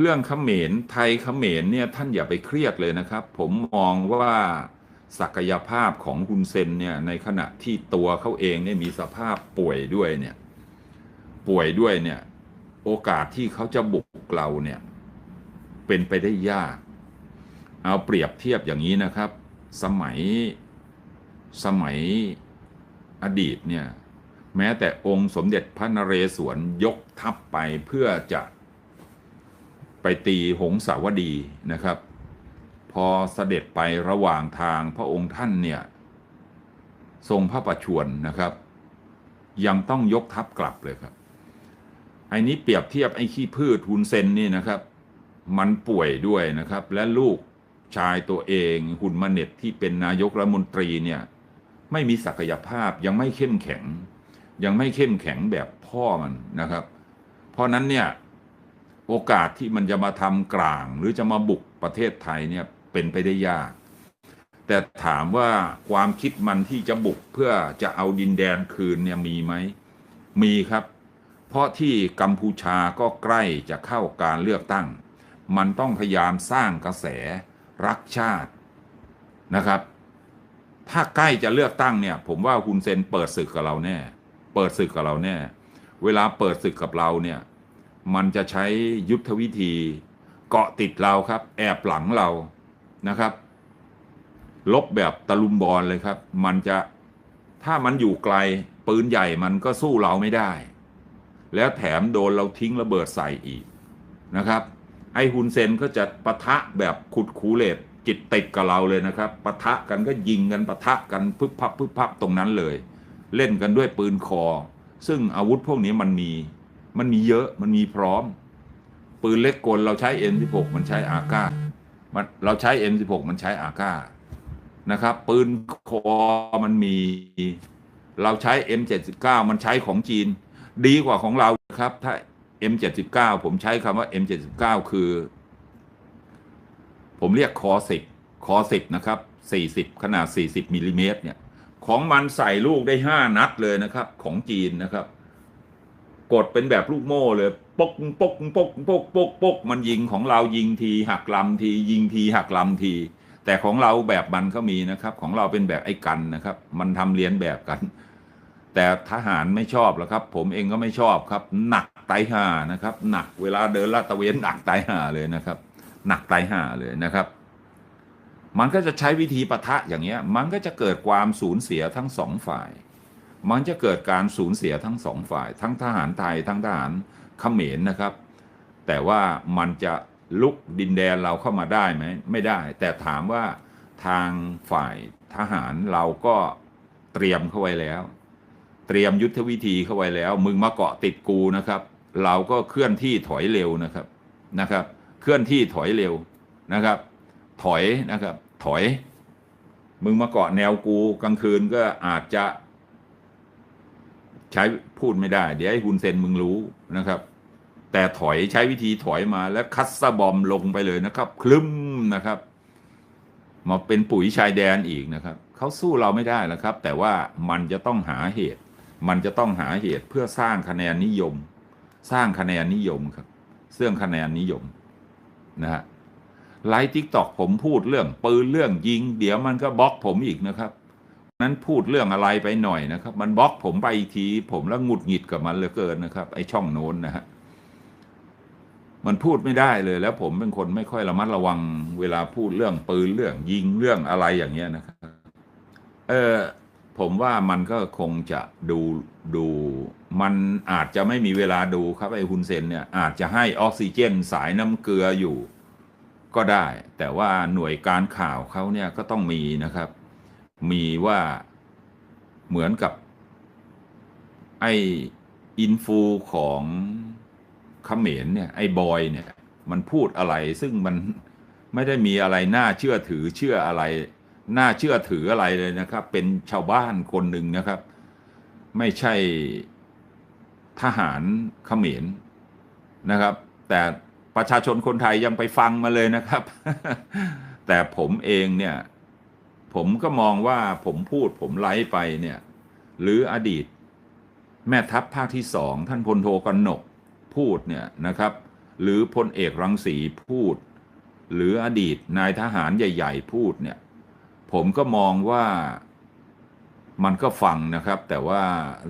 เรื่องเขมรไทยเขมรเนี่ยท่านอย่าไปเครียดเลยนะครับ ผมมองว่าศักยภาพของคุณเซนเนี่ยในขณะที่ตัวเขาเองเนี่ยมีสภาพป่วยด้วยเนี่ยป่วยด้วยเนี่ยโอกาสที่เขาจะบุกเราเนี่ยเป็นไปได้ยาก เอาเปรียบเทียบอย่างนี้นะครับ สมัยสมัยอดีตเนี่ยแม้แต่องค์สมเด็จพระนเรศวรยกทัพไปเพื่อจะ ไปตีหงสาวดีนะครับ พอเสด็จไประหว่างทางพระองค์ท่านเนี่ย ทรงพระประชวรนะครับ ยังต้องยกทัพกลับเลยครับไอ้นี้เปรียบเทียบไอ้ขี้พืชหุนเซนนี่นะครับ มันป่วยด้วยนะครับ และลูกชายตัวเองหุ่นมาเน็ตที่เป็นนายกรัฐมนตรีเนี่ย ไม่มีศักยภาพยังไม่เข้มแข็ง ยังไม่เข้มแข็งแบบพ่อมันนะครับ เพราะนั้นเนี่ย โอกาสที่มันจะมาทำกลาง หรือจะมาบุกประเทศไทยเนี่ยเป็นไปได้ยาก แต่ถามว่าความคิดมันที่จะบุกเพื่อจะเอาดินแดนคืนเนี่ยมีไหมมีครับ เพราะที่กัมพูชาก็ใกล้จะเข้าการเลือกตั้ง มันต้องพยายามสร้างกระแสรักชาตินะครับ ถ้าใกล้จะเลือกตั้งเนี่ย ผมว่าคุณเซนเปิดศึกกับเราแน่ เปิดศึกกับเราแน่ เวลาเปิดศึกกับเราเนี่ย มันจะใช้ยุทธวิธีเกาะติดเราครับ แอบหลังเรานะครับ ลบแบบตะลุมบอลเลยครับ มันจะถ้ามันอยู่ไกลปืนใหญ่มันก็สู้เราไม่ได้ แล้วแถมโดนเราทิ้งระเบิดใส่อีกนะครับ ไอ้ฮุนเซนก็จะปะทะแบบขุดคูเลตจิตติดกับเราเลยนะครับปะทะกันก็ยิงกันปะทะกันพึบพับพึบพับตรงนั้นเลย เล่นกันด้วยปืนคอ ซึ่งอาวุธพวกนี้มันมี มันมีเยอะมันมีพร้อม ปืนเล็กกลเราใช้ M16 มันใช้อาก้ามันเราใช้ M16 มันใช้อาก้านะครับ ปืนคอมันมี เราใช้ M79 มันใช้ของจีน ดีกว่าของเราครับ ถ้า M79 ผมใช้คำว่า M79 คือ ผมเรียกคอสิบคอสิบนะครับ 40 ขนาด 40มิลลิเมตรเนี่ย ของมันใส่ลูกได้ 5 นัดเลยนะครับ ของจีนนะครับ กดเป็นแบบลูกโม่เลยปกปกปกปกปกปกมันยิงของเรายิงทีหักลำทียิงทีหักลำที แต่ของเราแบบมันก็มีนะครับ ของเราเป็นแบบไอ้กันนะครับ มันทำเลียนแบบกัน แต่ทหารไม่ชอบหรอกครับ ผมเองก็ไม่ชอบครับ หนักไตห่านะครับ หนักเวลาเดินลาดตะเวนหนักไตห่าเลยนะครับ หนักไตห่าเลยนะครับ มันก็จะใช้วิธีปะทะอย่างเงี้ย มันก็จะเกิดความสูญเสียทั้งสองฝ่าย มันจะเกิดการสูญเสียทั้งสองฝ่าย ทั้งทหารไทย ทั้งทหารเขมรนะครับ แต่ว่ามันจะลุกดินแดนเราเข้ามาได้ไหมไม่ได้ แต่ถามว่าทางฝ่ายทหารเราก็เตรียมเข้าไว้แล้ว เตรียมยุทธวิธีเข้าไว้แล้ว มึงมาเกาะติดกูนะครับ เราก็เคลื่อนที่ถอยเร็วนะครับนะครับ เคลื่อนที่ถอยเร็วนะครับ ถอยนะครับ ถอย มึงมาเกาะแนวกูกลางคืนก็อาจจะ ใช้พูดไม่ได้ เดี๋ยวให้ฮุนเซนมึงรู้นะครับ แต่ถอยใช้วิธีถอยมาแล้วคัสซะบอมลงไปเลยนะครับ คลึ้มนะครับ มาเป็นปุ๋ยชายแดนอีกนะครับเขาสู้เราไม่ได้แล้วครับ แต่ว่ามันจะต้องหาเหตุ มันจะต้องหาเหตุเพื่อสร้างคะแนนนิยม สร้างคะแนนนิยมครับเรื่องคะแนนนิยมนะฮะไลฟ์ทิกตอกผมพูดเรื่องปืนเรื่องยิง เดี๋ยวมันก็บล็อกผมอีกนะครับ นั้นพูดเรื่องอะไรไปหน่อยนะครับ มันบล็อกผมไปอีกที ผมแล้วหงุดหงิดกับมันเหลือเกินนะครับ ไอ้ช่องโน้นนะฮะมันพูดไม่ได้เลยแล้วผมเป็นคนไม่ค่อยระมัดระวัง เวลาพูดเรื่องปืนเรื่องยิงเรื่องอะไรอย่างเงี้ยนะครับเออผมว่ามันก็คงจะดูดู มันอาจจะไม่มีเวลาดูครับไอ้ฮุนเซนเนี่ยอาจจะให้ออกซิเจนสายน้ำเกลืออยู่ ก็ได้ แต่ว่าหน่วยการข่าวเขาเนี่ยก็ต้องมีนะครับ มีว่าเหมือนกับ ไออินฟูของเขมรเนี่ย ไอ้บอยเนี่ย มันพูดอะไรซึ่งมันไม่ได้มีอะไรน่าเชื่อถือเชื่ออะไร น่าเชื่อถืออะไรเลยนะครับ เป็นชาวบ้านคนหนึ่งนะครับ ไม่ใช่ทหารเขมรนะครับ แต่ประชาชนคนไทยยังไปฟังมาเลยนะครับ แต่ผมเองเนี่ย ผมก็มองว่าผมพูดผมไลฟ์ไปเนี่ย หรืออดีต แม่ทัพภาคที่สองท่านพลโทกนกพูดเนี่ยนะครับ หรือพลเอกรังสีพูด หรืออดีตนายทหารใหญ่ ๆ พูดเนี่ย ผมก็มองว่ามันก็ฟังนะครับ แต่ว่า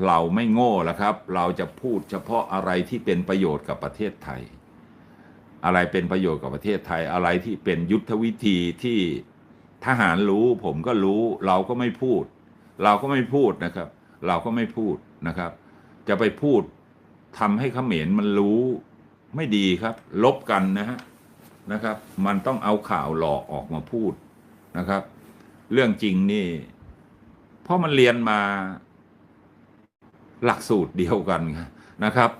เราไม่โง่แล้วครับ เราจะพูดเฉพาะอะไรที่เป็นประโยชน์กับประเทศไทย อะไรเป็นประโยชน์กับประเทศไทยอะไรที่เป็นยุทธวิธีที่ ทหารรู้ผมก็รู้เราก็ไม่พูด เราก็ไม่พูดนะครับ เราก็ไม่พูดนะครับ จะไปพูดทำให้เขมรมันรู้ไม่ดีครับ ลบกันนะฮะนะครับ มันต้องเอาข่าวหลอกออกมาพูดนะครับ เรื่องจริงนี่เพราะมันเรียนมาหลักสูตรเดียวกันนะครับ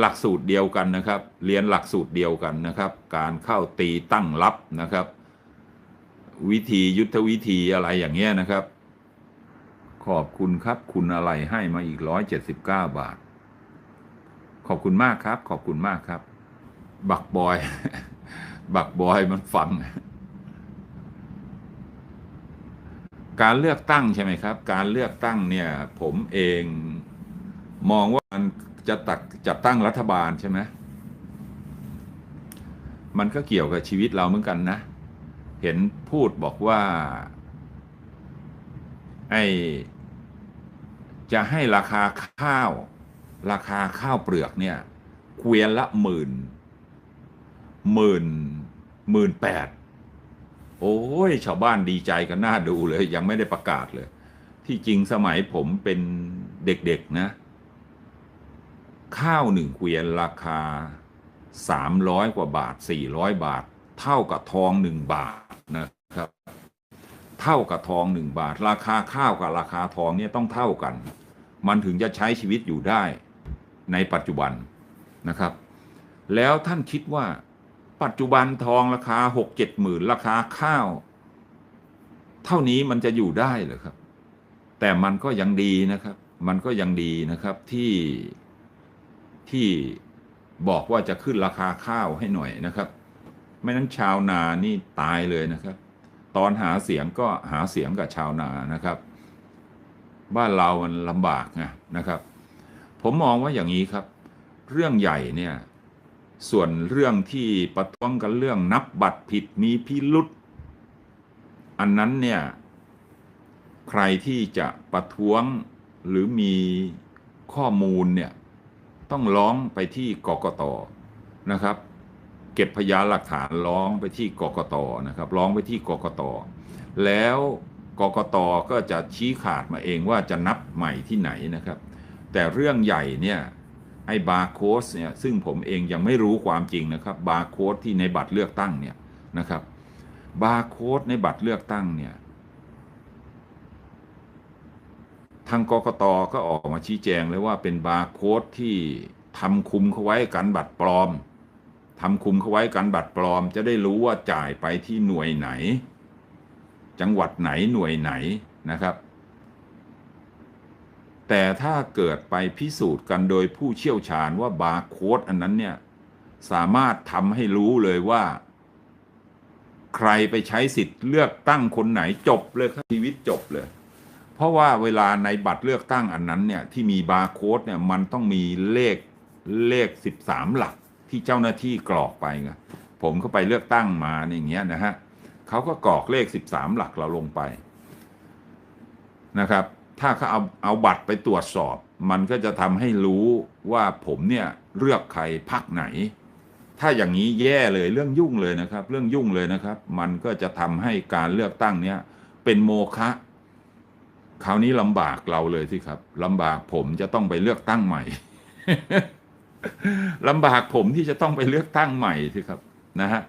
หลักสูตรเดียวกันนะครับ เรียนหลักสูตรเดียวกันนะครับ การเข้าตีตั้งรับนะครับ วิธียุทธวิธีอะไรอย่างเงี้ยนะครับ ขอบคุณครับคุณอะไรให้มาอีกร้อยเจ็ดสิบเก้าบาท ขอบคุณมากครับ ขอบคุณมากครับ บักบอย บักบอยมันฟัง การเลือกตั้งใช่ไหมครับ การเลือกตั้งเนี่ย ผมเองมองว่ามันจะตัดจัดตั้งรัฐบาลใช่ไหมมันก็เกี่ยวกับชีวิตเราเหมือนกันนะ เห็นพูดบอกว่า ไอ้จะให้ราคาข้าว ราคาข้าวเปลือกเนี่ยเกวียนละหมื่นหมื่นหมื่นแปดโอ้ยชาวบ้านดีใจกันน่าดูเลย ยังไม่ได้ประกาศเลย ที่จริงสมัยผมเป็นเด็กๆนะ ข้าวหนึ่งเกวียนราคาสามร้อยกว่าบาทสี่ร้อยบาท เท่ากับทองหนึ่งบาทนะครับ เท่ากับทองหนึ่งบาท ราคาข้าวกับราคาทองเนี่ยต้องเท่ากัน มันถึงจะใช้ชีวิตอยู่ได้ในปัจจุบันนะครับ แล้วท่านคิดว่า ปัจจุบันทองราคาหกเจ็ดหมื่นราคาข้าว เท่านี้มันจะอยู่ได้หรือครับ แต่มันก็ยังดีนะครับ มันก็ยังดีนะครับที่ที่บอกว่าจะขึ้นราคาข้าวให้หน่อยนะครับ ไม่นั้นชาวนานี่ตายเลยนะครับ ตอนหาเสียงก็หาเสียงกับชาวนานะครับ บ้านเรามันลำบากไงนะครับ ผมมองว่าอย่างนี้ครับ เรื่องใหญ่เนี่ยส่วนเรื่องที่ประท้วงกันเรื่องนับบัตรผิดมีพิรุษอันนั้นเนี่ย ใครที่จะประท้วงหรือมีข้อมูลเนี่ย ต้องร้องไปที่กกตนะครับ เก็บพยานหลักฐานร้องไปที่กกตนะครับร้องไปที่กกต แล้วกกตก็จะชี้ขาดมาเองว่าจะนับใหม่ที่ไหนนะครับ แต่เรื่องใหญ่เนี่ยไอ้บาร์โค้ดเนี่ยซึ่งผมเองยังไม่รู้ความจริงนะครับบาร์โค้ดที่ในบัตรเลือกตั้งเนี่ยนะครับบาร์โค้ดในบัตรเลือกตั้งเนี่ยทางกกตก็ออกมาชี้แจงเลยว่าเป็นบาร์โค้ดที่ทำคุมเขาไว้กันบัตรปลอม ทำคุมเขาไว้กันบัตรปลอม จะได้รู้ว่าจ่ายไปที่หน่วยไหน จังหวัดไหนหน่วยไหนนะครับ แต่ถ้าเกิดไปพิสูจน์กันโดยผู้เชี่ยวชาญว่าบาร์โค้ดอันนั้นเนี่ยสามารถทำให้รู้เลยว่า ใครไปใช้สิทธิ์เลือกตั้งคนไหนจบเลยครับชีวิตจบเลย เพราะว่าเวลาในบัตรเลือกตั้งอันนั้นเนี่ยที่มีบาร์โค้ดเนี่ยมันต้องมีเลขเลขสิบสามหลัก ที่เจ้าหน้าที่กรอกไปไงผมก็ไปเลือกตั้งมาอย่างเงี้ยนะฮะเขาก็กรอกเลขสิบสามหลักเราลงไปนะครับ ถ้าเขาเอาเอาบัตรไปตรวจสอบ มันก็จะทำให้รู้ว่าผมเนี่ยเลือกใครพักไหน ถ้าอย่างนี้แย่เลยเรื่องยุ่งเลยนะครับ เรื่องยุ่งเลยนะครับ มันก็จะทำให้การเลือกตั้งเนี้ยเป็นโมฆะคราวนี้ลำบากเราเลยสิครับลำบากผมจะต้องไปเลือกตั้งใหม่ ลำบากผมที่จะต้องไปเลือกตั้งใหม่สิครับนะฮะ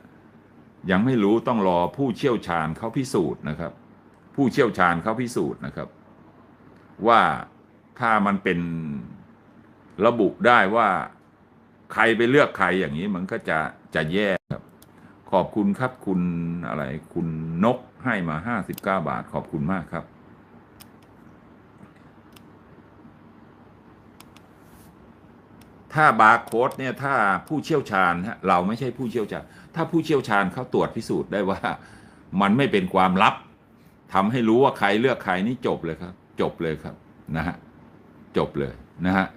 ยังไม่รู้ต้องรอผู้เชี่ยวชาญเขาพิสูจน์นะครับ ผู้เชี่ยวชาญเขาพิสูจน์นะครับ ว่าถ้ามันเป็นระบุได้ว่าใครไปเลือกใครอย่างนี้มันก็จะจะแย่ครับ ขอบคุณครับคุณอะไรคุณนกให้มาห้าสิบเก้าบาทขอบคุณมากครับ ถ้าบาร์โค้ดเนี่ยถ้าผู้เชี่ยวชาญฮะเราไม่ใช่ผู้เชี่ยวชาญ ถ้าผู้เชี่ยวชาญเขาตรวจพิสูจน์ได้ว่า มันไม่เป็นความลับทำให้รู้ว่าใครเลือกใครนี่จบเลยครับ จบเลยครับนะฮะจบเลยนะฮะ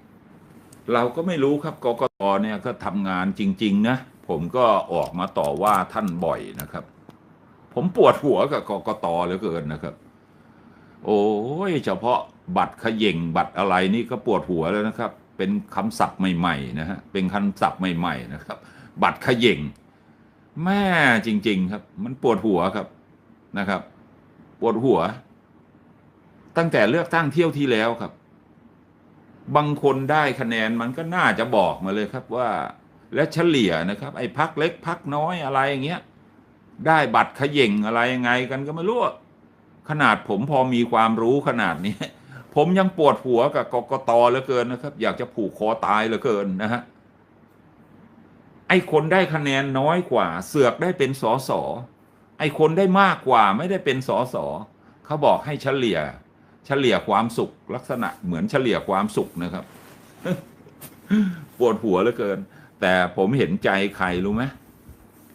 เราก็ไม่รู้ครับกกตเนี่ยก็ทำงานจริง ๆ นะ ผมก็ออกมาต่อว่าท่านบ่อยนะครับ ผมปวดหัวกับกกตเหลือเกินนะครับ โอ้ยเฉพาะบัตรขย่งบัตรอะไรนี่ก็ปวดหัวแล้วนะครับ เป็นคำศัพท์ใหม่ๆนะฮะเป็นคำศัพท์ใหม่ๆนะครับ บัตรขย่งแม่จริง ๆ ครับ มันปวดหัวครับนะครับ ปวดหัว ตั้งแต่เลือกตั้งเที่ยวที่แล้วครับ บางคนได้คะแนนมันก็น่าจะบอกมาเลยครับว่า และเฉลี่ยนะครับ ไอ้พักเล็กพักน้อยอะไรอย่างเงี้ยได้บัตรขย่งอะไรยังไงกันก็ไม่รู้ขนาดผมพอมีความรู้ขนาดนี้ ผมยังปวดหัวกับกกตเหลือเกินนะครับ อยากจะผูกคอตายเหลือเกินนะฮะไอ้คนได้คะแนนน้อยกว่า เสือกได้เป็นสอสอไอ้คนได้มากกว่าไม่ได้เป็นสอสอเขาบอกให้เฉลี่ย เฉลี่ยความสุขลักษณะเหมือนเฉลี่ยความสุขนะครับ ปวดหัวเหลือเกิน แต่ผมเห็นใจใครรู้ไหม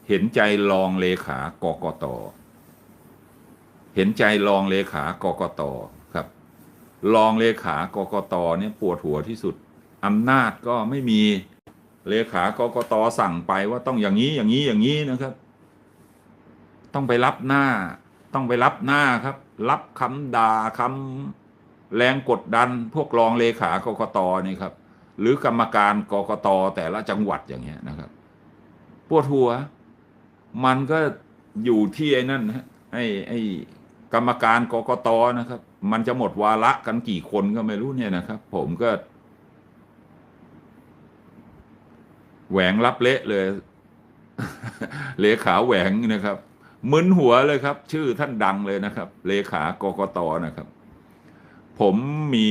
เห็นใจรองเลขากกตเห็นใจรองเลขากกต รองเลขากกตเนี่ยปวดหัวที่สุดอำนาจก็ไม่มีเลขากกตสั่งไปว่าต้องอย่างนี้อย่างนี้อย่างนี้นะครับ ต้องไปรับหน้า ต้องไปรับหน้าครับ รับคำด่าคำแรงกดดัน พวกรองเลขากกตนี่ครับ หรือกรรมการกกตแต่ละจังหวัดอย่างเงี้ยนะครับปวดหัว มันก็อยู่ที่ไอ้นั่นนะไอ้ไอ้ กรรมการกกตนะครับ มันจะหมดวาระกันกี่คนก็ไม่รู้เนี่ยนะครับ ผมก็ แหวงรับเละเลย เลขาแหวงนะครับมึนหัวเลยครับ ชื่อท่านดังเลยนะครับ เลขากกตนะครับ ผมมี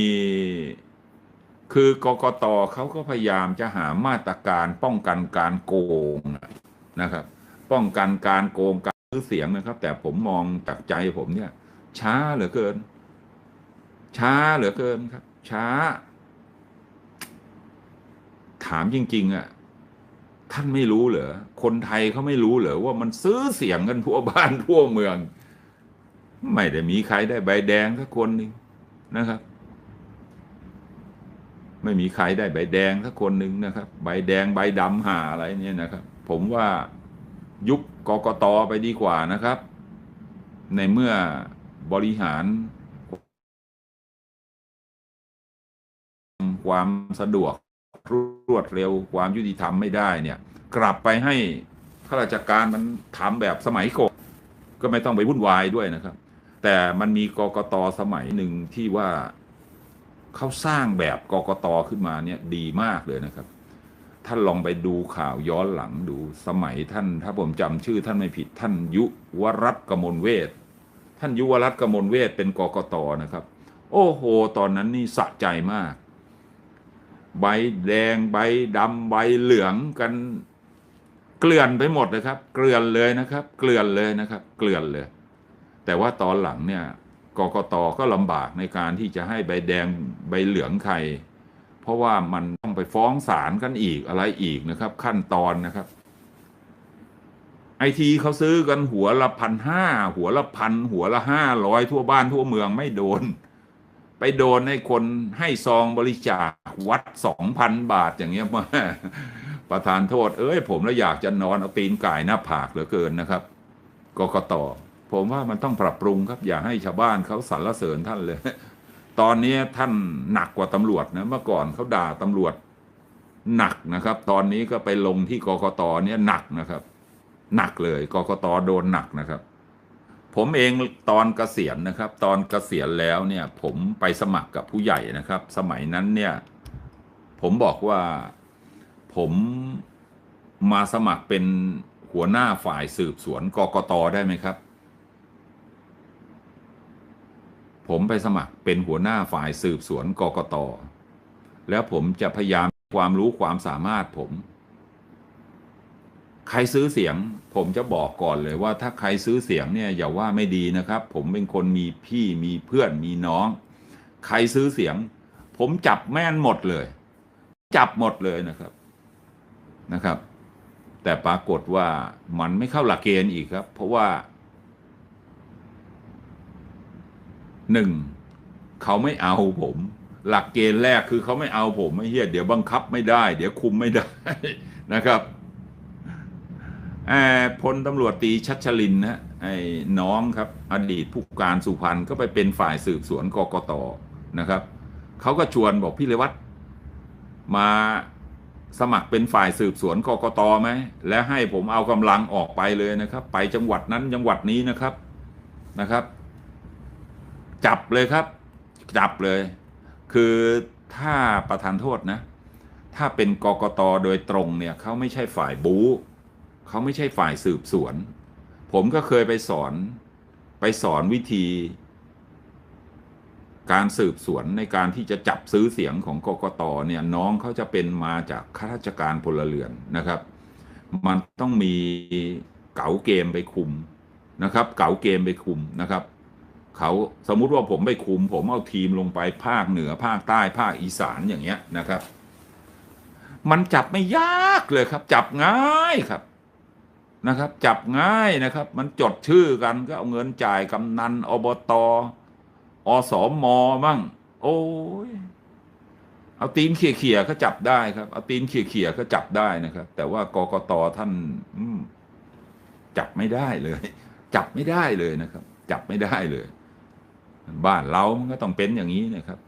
คือกกตเขาก็พยายามจะหามาตรการป้องกันการโกงนะครับ ป้องกันการโกงการซื้ อเสียงนะครับ แต่ผมมองจากใจผมเนี่ย ช้าเหลือเกิน ช้าเหลือเกินครับ ช้า ถามจริง ๆอะท่านไม่รู้เหรอ คนไทยเขาไม่รู้เหรอว่ามันซื้อเสียงกันทั่วบ้านทั่วเมือง ไม่ได้มีใครได้ใบแดงสักคนหนึ่งนะครับ ไม่มีใครได้ใบแดงสักคนหนึ่งนะครับ ใบแดงใบดำหาอะไรเนี่ยนะครับ ผมว่า ยุบกกตไปดีกว่านะครับ ในเมื่อบริหาร ความสะดวกรวดเร็วความยุติธรรมไม่ได้เนี่ย กลับไปให้ข้าราชการมันทำแบบสมัยก่อนก็ไม่ต้องไปวุ่นวายด้วยนะครับ แต่มันมีกกตสมัยหนึ่งที่ว่าเขาสร้างแบบกกตขึ้นมาเนี่ยดีมากเลยนะครับ ท่านลองไปดูข่าวย้อนหลังดูสมัยท่าน ถ้าผมจำชื่อท่านไม่ผิดท่านยุวรัตน์กมลเวทท่านยุวรัตน์กมลเวทเป็นกกตนะครับ โอ้โห ตอนนั้นนี่สะใจมาก ใบแดงใบดำใบเหลืองกัน เกลื่อนไปหมดเลยครับ เกลื่อนเลยนะครับ เกลื่อนเลยนะครับ เกลื่อนเลย แต่ว่าตอนหลังเนี่ยกกตก็ลำบากในการที่จะให้ใบแดงใบเหลืองใคร เพราะว่ามันต้องไปฟ้องศาลกันอีกอะไรอีกนะครับ ขั้นตอนนะครับไอทีเขาซื้อกันหัวละพันห้าหัวละพันหัวละห้าร้อยทั่วบ้านทั่วเมืองไม่โดน ไปโดนให้คนให้ซองบริจาควัดสองพันบาทอย่างเงี้ยมาประธานโทษ เอ้ย ผมแล้วอยากจะนอนเอาตีนก่ายหน้าผากเหลือเกินนะครับกกตผมว่ามันต้องปรับปรุงครับ อย่าให้ชาวบ้านเขาสรรเสริญท่านเลย ตอนนี้ท่านหนักกว่าตำรวจนะเมื่อก่อนเขาด่าตำรวจหนักนะครับ ตอนนี้ก็ไปลงที่กกตเนี่ยหนักนะครับ หนักเลยกกตโดนหนักนะครับ ผมเองตอนเกษียณนะครับ ตอนเกษียณแล้วเนี่ย ผมไปสมัครกับผู้ใหญ่นะครับ สมัยนั้นเนี่ย ผมบอกว่าผมมาสมัครเป็นหัวหน้าฝ่ายสืบสวนกกตได้ไหมครับ ผมไปสมัครเป็นหัวหน้าฝ่ายสืบสวนกกต แล้วผมจะพยายามความรู้ความสามารถผม ใครซื้อเสียง ผมจะบอกก่อนเลยว่า ถ้าใครซื้อเสียงเนี่ยอย่าว่าไม่ดีนะครับ ผมเป็นคนมีพี่มีเพื่อนมีน้อง ใครซื้อเสียง ผมจับแม่นหมดเลย จับหมดเลยนะครับนะครับ แต่ปรากฏว่ามันไม่เข้าหลักเกณฑ์อีกครับ เพราะว่า หนึ่งเขาไม่เอาผม หลักเกณฑ์แรกคือเขาไม่เอาผมไม่เฮียเดี๋ยวบังคับไม่ได้ เดี๋ยวคุมไม่ได้นะครับอพลตำรวจตีชัชลินนะไอ้น้องครับ อดีตผู้การสุพรรณก็ไปเป็นฝ่ายสืบสวนกกตนะครับเขาก็ชวนบอกพี่เลวัตมาสมัครเป็นฝ่ายสืบสวนกกตไหมและให้ผมเอากำลังออกไปเลยนะครับ ไปจังหวัดนั้นจังหวัดนี้นะครับนะครับ จับเลยครับ จับเลย คือถ้าประธานโทษนะ ถ้าเป็นกกตโดยตรงเนี่ยเขาไม่ใช่ฝ่ายบู๊เขาไม่ใช่ฝ่ายสืบสวน ผมก็เคยไปสอนไปสอนวิธี การสืบสวนในการที่จะจับซื้อเสียงของกกตเนี่ยน้องเขาจะเป็นมาจากข้าราชการพลเรือนนะครับ มันต้องมีเก๋าเกมไปคุมนะครับ เก๋าเกมไปคุมนะครับ เขาสมมุติว่าผมไปคุม ผมเอาทีมลงไปภาคเหนือภาคใต้ภาคอีสานอย่างเงี้ยนะครับ มันจับไม่ยากเลยครับ จับง่ายครับนะครับ จับง่ายนะครับ มันจดชื่อกันก็เอาเงินจ่ายกำนันอบตอสมมั่ง โอ้ยเอาตีนเขี่ยๆก็จับได้ครับ เอาตีนเขี่ยๆก็จับได้นะครับ แต่ว่ากกตท่านจับไม่ได้เลย จับไม่ได้เลยนะครับ จับไม่ได้เลย บ้านเรามันก็ต้องเป็นอย่างนี้นะครับ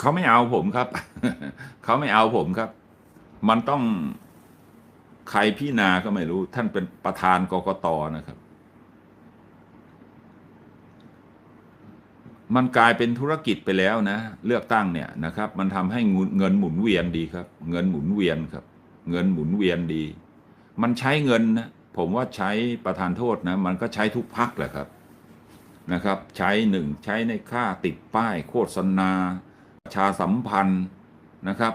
เขาไม่เอาผมครับเขาไม่เอาผมครับ มันต้องใครพี่นาก็ไม่รู้ ท่านเป็นประธานกกตนะครับ มันกลายเป็นธุรกิจไปแล้วนะ เลือกตั้งเนี่ยนะครับ มันทำให้เงินหมุนเวียนดีครับ เงินหมุนเวียนครับ เงินหมุนเวียนดี มันใช้เงินนะ ผมว่าใช้ประธานโทษนะมันก็ใช้ทุกพักแหละครับนะครับ ใช้หนึ่งใช้ในค่าติดป้ายโฆษณาประชาสัมพันธ์นะครับ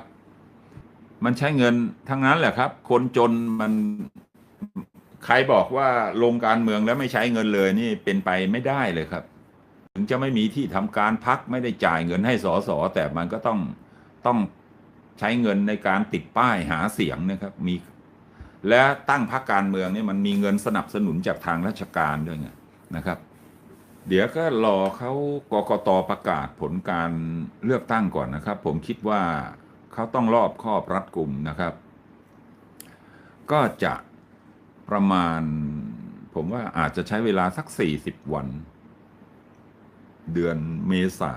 มันใช้เงินทั้งนั้นแหละครับ คนจนมันใครบอกว่าลงการเมืองแล้วไม่ใช้เงินเลยนี่เป็นไปไม่ได้เลยครับ ถึงจะไม่มีที่ทำการพักไม่ได้จ่ายเงินให้สอสอแต่มันก็ต้องต้องใช้เงินในการติดป้ายหาเสียงนะครับ มี และตั้งพรรคการเมืองเนี่ยมันมีเงินสนับสนุนจากทางราชการด้วยไงนะครับ เดี๋ยวก็รอเขากกตประกาศผลการเลือกตั้งก่อนนะครับ ผมคิดว่าเขาต้องรอบครอบรัดกลุ่มนะครับ ก็จะประมาณ ผมว่าอาจจะใช้เวลาสักสี่สิบวัน เดือนเมษา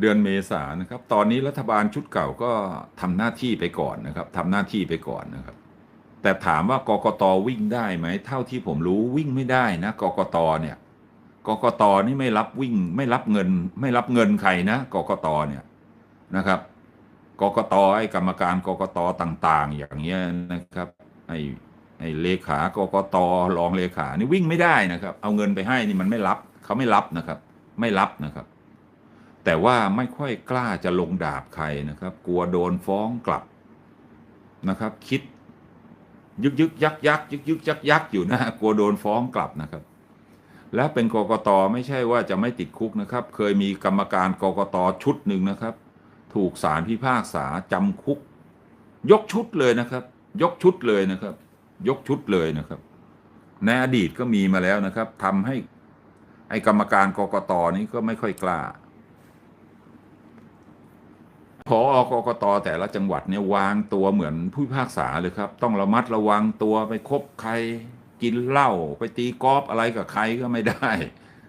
เดือนเมษานะครับ ตอนนี้รัฐบาลชุดเก่าก็ทำหน้าที่ไปก่อนนะครับทำหน้าที่ไปก่อนนะครับ แต่ถามว่ากกตวิ่งได้ไหมเท่าที่ผมรู้วิ่งไม่ได้นะกกตเนี่ยกกตนี่ไม่รับวิ่งไม่รับเงิน ไม่รับเงินใครนะกกตเนี่ยนะครับกกตไอ้กรรมการกกตต่าง ๆ อย่างเงี้ยนะครับไอ้ไอ้เลขากกตรองเลขานี่วิ่งไม่ได้นะครับ เอาเงินไปให้นี่มันไม่รับเขาไม่รับนะครับ ไม่รับนะครับ แต่ว่าไม่ค่อยกล้าจะลงดาบใครนะครับ กลัวโดนฟ้องกลับนะครับ คิด ยึกยึกยักยักยึกยึกยักยักอยู่นะกลัวโดนฟ้องกลับนะครับ และเป็นกกตไม่ใช่ว่าจะไม่ติดคุกนะครับ เคยมีกรรมการกกตชุดหนึ่งนะครับ ถูกศาลพิพากษาจำคุก ยกชุดเลยนะครับ ยกชุดเลยนะครับ ยกชุดเลยนะครับในอดีตก็มีมาแล้วนะครับทำให้ไอ้กรรมการกกตนี้ก็ไม่ค่อยกล้า พอกกตแต่ละจังหวัดเนี่ยวางตัวเหมือนผู้พิพากษาเลยครับ ต้องระมัดระวังตัวไปคบใครกินเหล้าไปตีกอล์ฟอะไรกับใครก็ไม่ได้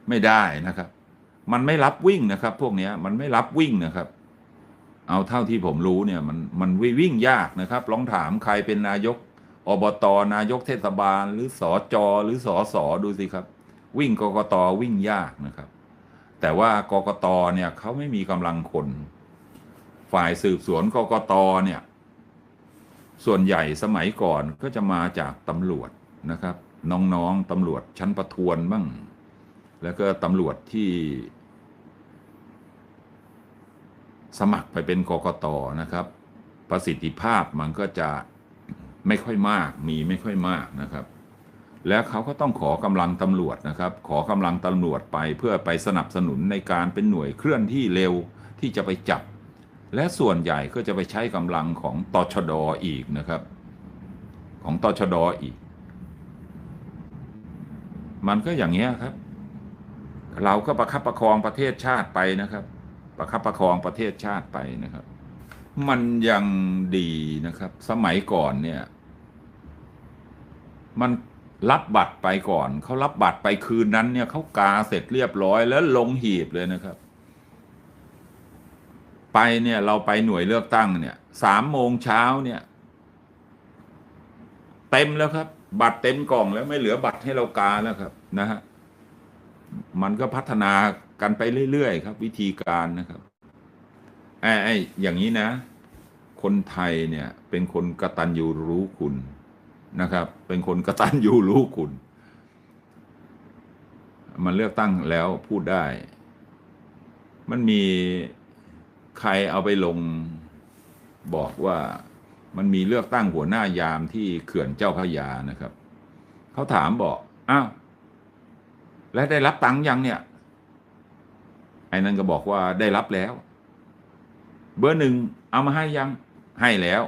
ไม่ได้นะครับ มันไม่รับวิ่งนะครับ พวกนี้มันไม่รับวิ่งนะครับ เอาเท่าที่ผมรู้เนี่ยมันมันวิ่งยากนะครับ ลองถามใครเป็นนายกอบตนายกเทศบาล หรือสอจอหรือสอสอดูสิครับ วิ่งกกตวิ่งยากนะครับ แต่ว่ากกตเนี่ยเขาไม่มีกำลังคน ฝ่ายสืบสวนกกตเนี่ย ส่วนใหญ่สมัยก่อนก็จะมาจากตำรวจนะครับ น้องๆตำรวจชั้นประทวนบ้าง แล้วก็ตำรวจที่ สมัครไปเป็นกกตนะครับ ประสิทธิภาพมันก็จะไม่ค่อยมาก มีไม่ค่อยมากนะครับ แล้วเขาก็ต้องขอกำลังตำรวจนะครับ ขอกำลังตำรวจไปเพื่อไปสนับสนุนในการเป็นหน่วยเคลื่อนที่เร็วที่จะไปจับ และส่วนใหญ่ก็จะไปใช้กำลังของตชดอีกนะครับ ของตชดอีก มันก็อย่างเงี้ยครับ เราก็ประคับประคองประเทศชาติไปนะครับ ประคับประคองประเทศชาติไปนะครับ มันยังดีนะครับ สมัยก่อนเนี่ย มันรับบัตรไปก่อน เขารับบัตรไปคืนนั้นเนี่ยเขากาเสร็จเรียบร้อยแล้วลงหีบเลยนะครับ ไปเนี่ยเราไปหน่วยเลือกตั้งเนี่ยสามโมงเช้าเนี่ย เต็มแล้วครับ บัตรเต็มกล่องแล้วไม่เหลือบัตรให้เรากาแล้วครับนะฮะมันก็พัฒนากันไปเรื่อยๆครับ วิธีการนะครับไอ้ไอ้อย่างนี้นะ คนไทยเนี่ย เป็นคนกระตัญญูรู้คุณนะครับ เป็นคนกระตัญญูรู้คุณ มันเลือกตั้งแล้วพูดได้ มันมี ใครเอาไปลงบอกว่ามันมีเลือกตั้งหัวหน้ายามที่เขื่อนเจ้าพระยานะครับ เขาถามบอกอ้าวและได้รับตังค์ยังเนี่ย ไอ้นั่นก็บอกว่าได้รับแล้ว เบอร์หนึ่งเอามาให้ยังให้แล้ว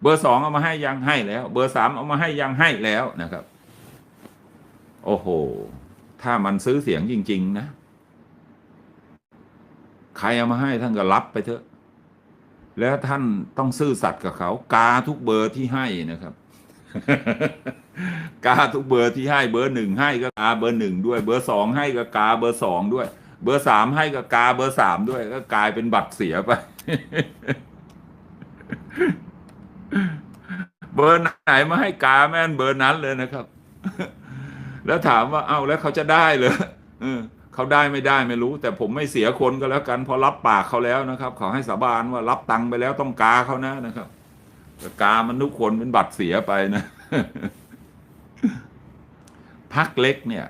เบอร์สองเอามาให้ยังให้แล้ว เบอร์สามเอามาให้ยังให้แล้วนะครับ โอ้โห ถ้ามันซื้อเสียงจริง ๆ นะ ใครเอามาให้ท่านก็รับไปเถอะ แล้วท่านต้องซื่อสัตย์กับเขา กาทุกเบอร์ที่ให้นะครับ กาทุกเบอร์ที่ให้เบอร์หนึ่งให้ก็กาเบอร์หนึ่งด้วย เบอร์สองให้ก็กาเบอร์สองด้วย เบอร์สามให้ก็กาเบอร์สามด้วย ก็กลายเป็นบัตรเสียไปเบอร์ไหนมาให้กาแม่นเบอร์นั้นเลยนะครับ แล้วถามว่าเอ้าแล้วเขาจะได้เหรอ เขาได้ไม่ได้ไม่รู้ แต่ผมไม่เสียคนก็แล้วกันพอรับปากเขาแล้วนะครับเขาให้สาบานว่ารับตังค์ไปแล้วต้องกาเขานะนะครับกามันทุกคนเป็นบัตรเสียไปนะพักเล็กเนี่ย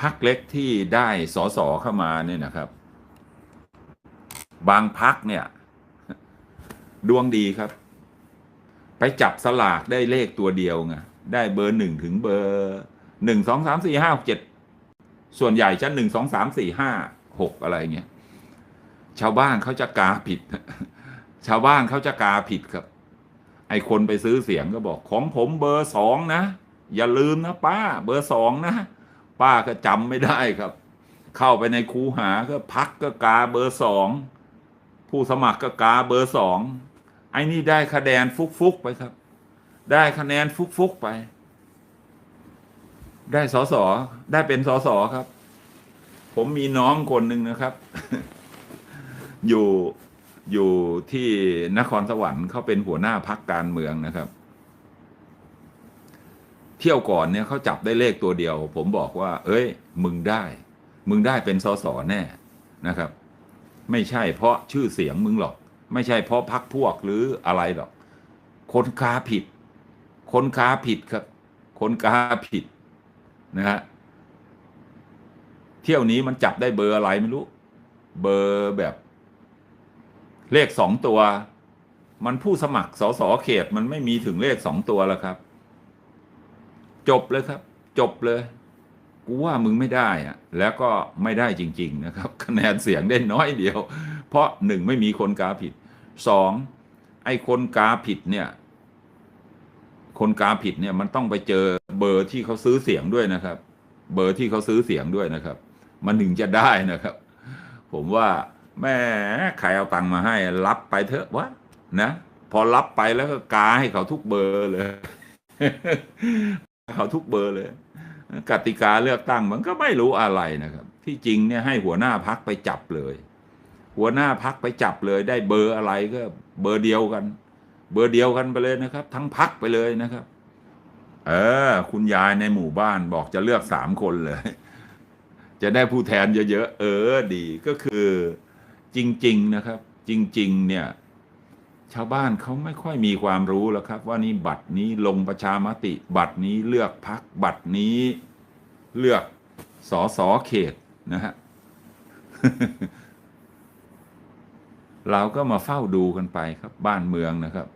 พักเล็กที่ได้สอสอเข้ามาเนี่ยนะครับ บางพักเนี่ย ดวงดีครับ ไปจับสลากได้เลขตัวเดียวไงได้เบอร์หนึ่งถึงเบอร์หนึ่งสองสามสี่ห้าหกเจ็ด ส่วนใหญ่จะหนึ่งสองสามสี่ห้าหกอะไรเงี้ยชาวบ้านเขาจะกาผิด ชาวบ้านเขาจะกาผิดครับ ไอคนไปซื้อเสียงก็บอกของผมเบอร์สองนะ อย่าลืมนะป้า เบอร์สองนะ ป้าก็จำไม่ได้ครับ เข้าไปในคูหาก็พักก็กาเบอร์สองผู้สมัครก็กาเบอร์สองไอ้นี่ได้คะแนนฟุกๆไปครับ ได้คะแนนฟุกๆไป ได้สอสอได้เป็นสอสอครับ ผมมีน้องคนหนึ่งนะครับ อยู่อยู่ที่นครสวรรค์เขาเป็นหัวหน้าพักการเมืองนะครับ เที่ยวก่อนเนี่ยเขาจับได้เลขตัวเดียว ผมบอกว่า เอ้ย มึงได้ มึงได้เป็นสสแน่นะครับ ไม่ใช่เพราะชื่อเสียงมึงหรอก ไม่ใช่เพราะพักพวกหรืออะไรหรอก คนค้าผิด คนค้าผิดครับ คนค้าผิด นะฮะเที่ยวนี้มันจับได้เบอร์อะไรไม่รู้ เบอร์แบบ เลขสองตัว มันผู้สมัครสสเขตมันไม่มีถึงเลขสองตัวแล้วครับ จบเลยครับ จบเลย กูว่ามึงไม่ได้อะแล้วก็ไม่ได้จริง ๆ นะครับ คะแนนเสียงได้น้อยเดียว เพราะหนึ่งไม่มีคนกาผิดสองไอ้คนกาผิดเนี่ย คนกาผิดเนี่ยมันต้องไปเจอ เบอร์ที่เขาซื้อเสียงด้วยนะครับ เบอร์ที่เขาซื้อเสียงด้วยนะครับ มันถึงจะได้นะครับ ผมว่าแม่ใครเอาตังค์มาให้ รับไปเถอะวะนะพอรับไปแล้วก็กาให้เขาทุกเบอร์เลย เขาทุกเบอร์เลย กติกาเลือกตั้งมันก็ไม่รู้อะไรนะครับ ที่จริงเนี่ยให้หัวหน้าพักไปจับเลย หัวหน้าพักไปจับเลย ได้เบอร์อะไรก็เบอร์เดียวกัน เบอร์เดียวกันไปเลยนะครับ ทั้งพักไปเลยนะครับ เออ คุณยายในหมู่บ้านบอกจะเลือกสามคนเลย จะได้ผู้แทนเยอะๆเออดีก็คือจริง ๆนะครับ จริง ๆ เนี่ย ชาวบ้านเขาไม่ค่อยมีความรู้แล้วครับ ว่านี่บัตรนี้ลงประชามติ บัตรนี้เลือกพักบัตรนี้เลือกสอสอเขตนะฮะเราก็มาเฝ้าดูกันไปครับบ้านเมืองนะครับ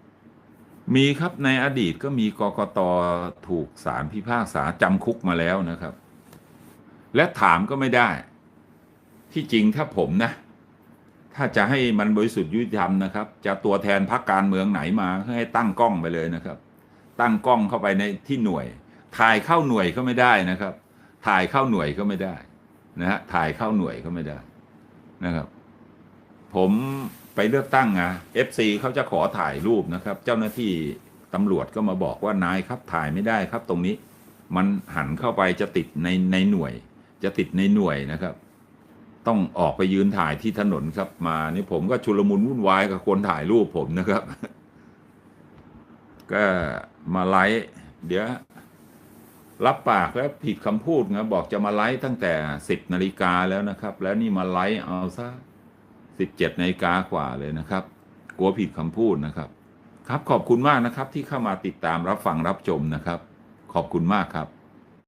มีครับในอดีตก็มีกกตถูกศาลพิพากษาจำคุกมาแล้วนะครับ และถามก็ไม่ได้ ที่จริงถ้าผมนะ ถ้าจะให้มันบริสุทธิ์ยุติธรรมนะครับ จะตัวแทนพรรคการเมืองไหนมาให้ตั้งกล้องไปเลยนะครับ ตั้งกล้องเข้าไปในที่หน่วย ถ่ายเข้าหน่วยก็ไม่ได้นะครับ ถ่ายเข้าหน่วยก็ไม่ได้นะฮะถ่ายเข้าหน่วยก็ไม่ได้นะครับ ผม ไปเลือกตั้งอะ FC เขาจะขอถ่ายรูปนะครับ เจ้าหน้าที่ตำรวจก็มาบอกว่านายครับถ่ายไม่ได้ครับ ตรงนี้ มันหันเข้าไปจะติดในในหน่วย จะติดในหน่วยนะครับ ต้องออกไปยืนถ่ายที่ถนนครับมานี่ผมก็ชุลมุนวุ่นวายกับคนถ่ายรูปผมนะครับ ก็มาไลฟ์เดี๋ยวรับปากแล้วผิดคำพูดนะบอกจะมาไลฟ์ตั้งแต่สิบนาฬิกาแล้วนะครับ แล้วนี่มาไลฟ์เอาซะ สิบเจ็ดนาฬิกากว่าเลยนะครับ กลัวผิดคำพูดนะครับ ครับขอบคุณมากนะครับที่เข้ามาติดตามรับฟังรับชมนะครับ ขอบคุณมากครับ